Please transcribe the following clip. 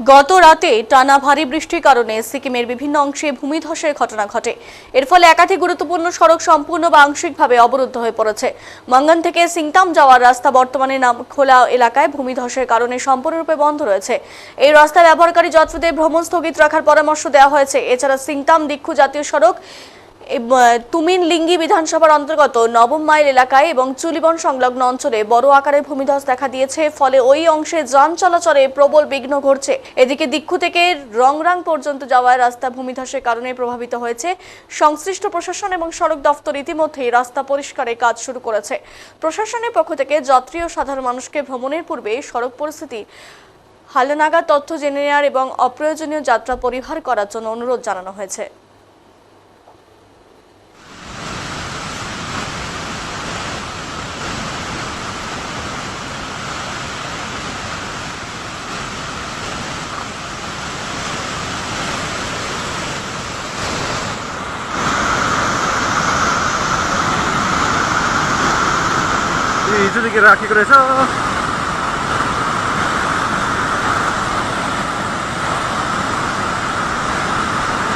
গত রাতে টানা ভারী বৃষ্টির কারণে সিকিমের বিভিন্ন অংশে ভূমিধসের ঘটনা ঘটে। এর ফলে একাধিক গুরুত্বপূর্ণ সড়ক সম্পূর্ণ বা আংশিকভাবে অবরুদ্ধ হয়ে পড়েছে। মঙ্গন থেকে সিংতাম যাওয়ার রাস্তা বর্তমানে নাম খোলা এলাকায় ভূমিধসের কারণে সম্পূর্ণরূপে বন্ধ রয়েছে। এই রাস্তা ব্যবহারকারী যাত্রীদের ভ্রমণ স্থগিত রাখার পরামর্শ দেওয়া হয়েছে। এছাড়া সিংতাম দীক্ষু জাতীয় সড়ক তুমিন লিঙ্গি বিধানসভার অন্তর্গত নবম মাইল এলাকায় এবং চুলিবন সংলগ্ন অঞ্চলে বড় আকারের ভূমিধস দেখা দিয়েছে, ফলে ওই অংশে যান চলাচলে প্রবল বিঘ্ন ঘটছে। এদিকে দীক্ষু থেকে রংরাং পর্যন্ত যাওয়ার রাস্তা ভূমিধসের কারণে প্রভাবিত হয়েছে। সংশ্লিষ্ট প্রশাসন এবং সড়ক দফতর ইতিমধ্যেই রাস্তা পরিষ্কারের কাজ শুরু করেছে। প্রশাসনের পক্ষ থেকে যাত্রী ও সাধারণ মানুষকে ভ্রমণের পূর্বে সড়ক পরিস্থিতি হালনাগা তথ্য জেনে নেওয়ার এবং অপ্রয়োজনীয় যাত্রা পরিহার করার জন্য অনুরোধ জানানো হয়েছে। 이쪽에 이렇게 그래서